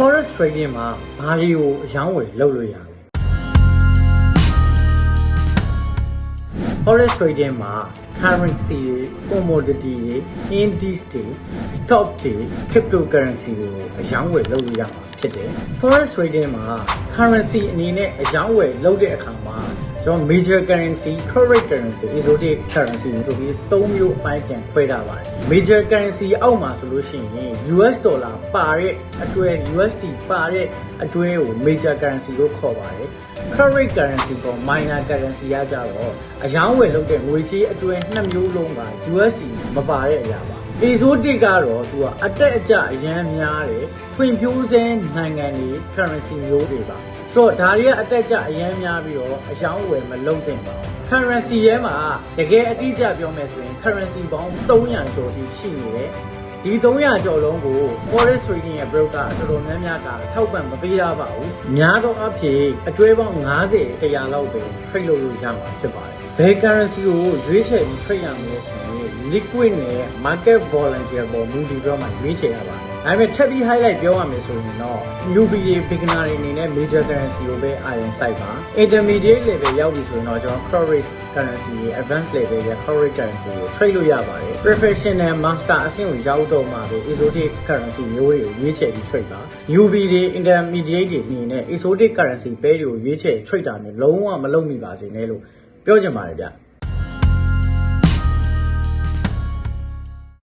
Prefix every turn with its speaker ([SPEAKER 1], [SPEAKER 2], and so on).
[SPEAKER 1] forex trading မှာဘာတွေကိုအယောင်းဝယ်လုပ်လို့ရလဲ forex trading မှာ currency တွေ commodity တွေ indices တွေ stock တွေ cryptocurrency တွေကိုအယောင်းဝယ်လုပ်လို့ရမှာဖြစ်တယ် forex trading မှာ currency အနေနဲ့အယောင်းဝယ်လုပ်တဲ့အခါမှာ ကျွန်တော် major currency corporate currency exotic currency ဆိုပြီး၃မျိုးအပိုင်းပြန်ခွဲထားပါတယ် major currency အောက်မှာဆိုလို့ရှိရင် US dollar ပါတဲ့အတွဲ USD ပါတဲ့အတွဲကို major currency လို့ခေါ်ပါတယ် corporate currency ကို minor currency ရကြတော့အယောင်းဝယ်လုပ်တဲ့ငွေကြေးအတွဲနှစ်မျိုးလုံးက USD မပါတဲ့အရာပါ exotic ကတော့သူကအတက်အကျအရန်များတယ်ဖွံ့ဖြိုးဆဲနိုင်ငံတွေ currency မျိုးတွေပါ ဆိုတော့ဒါတွေကအတက်အကျအရန်များပြီးတော့အယောင်းဝယ်မလုပ်သင့်ပါဘူး currency ရဲမှာတကယ်အတိအကျပြောမယ်ဆိုရင် currency ပေါင်း300ကျော်ထိရှိနေတယ်ဒီ300ကျော်လုံးကို forex trading ရဲ့ broker အတော်များများကအထောက်ပံ့မပေးရပါဘူးများသောအားဖြင့်အတွဲပေါင်း90တရားလောက်ပဲ trade လုပ်လို့ရမှာဖြစ်ပါတယ်ဘယ် currency ကိုရွေးချယ်ပြီး trade ရမလဲဆိုရင် liquid နဲ့ market volunteer ပေါ်မူတည်ပြီးတော့မှရွေးချယ်ရပါတယ် ဒါပေမဲ့ထပ်ပြီး highlight ပြောရမယ်ဆိုရင်တော့ newbie တွေ beginner တွေအနေနဲ့ major currency ကိုပဲ iron site ပါ intermediate level ရောက်ပြီဆိုရင်တော့ကျွန်တော် crowd currency တွေ advanced level ရဲ့ crowd currency ကို trade လို့ရပါတယ် professional master အဆင့်ကိုရောက်တော့မှပဲ exotic currency မျိုးတွေကိုရွေးချယ်ပြီး trade ပါ newbie တွေ intermediate တွေအနေနဲ့ exotic currency pair တွေကိုရွေးချယ် trade တာနဲ့လုံးဝမလုပ်မိပါစေနဲ့လို့ပြောချင်ပါတယ်ဗျ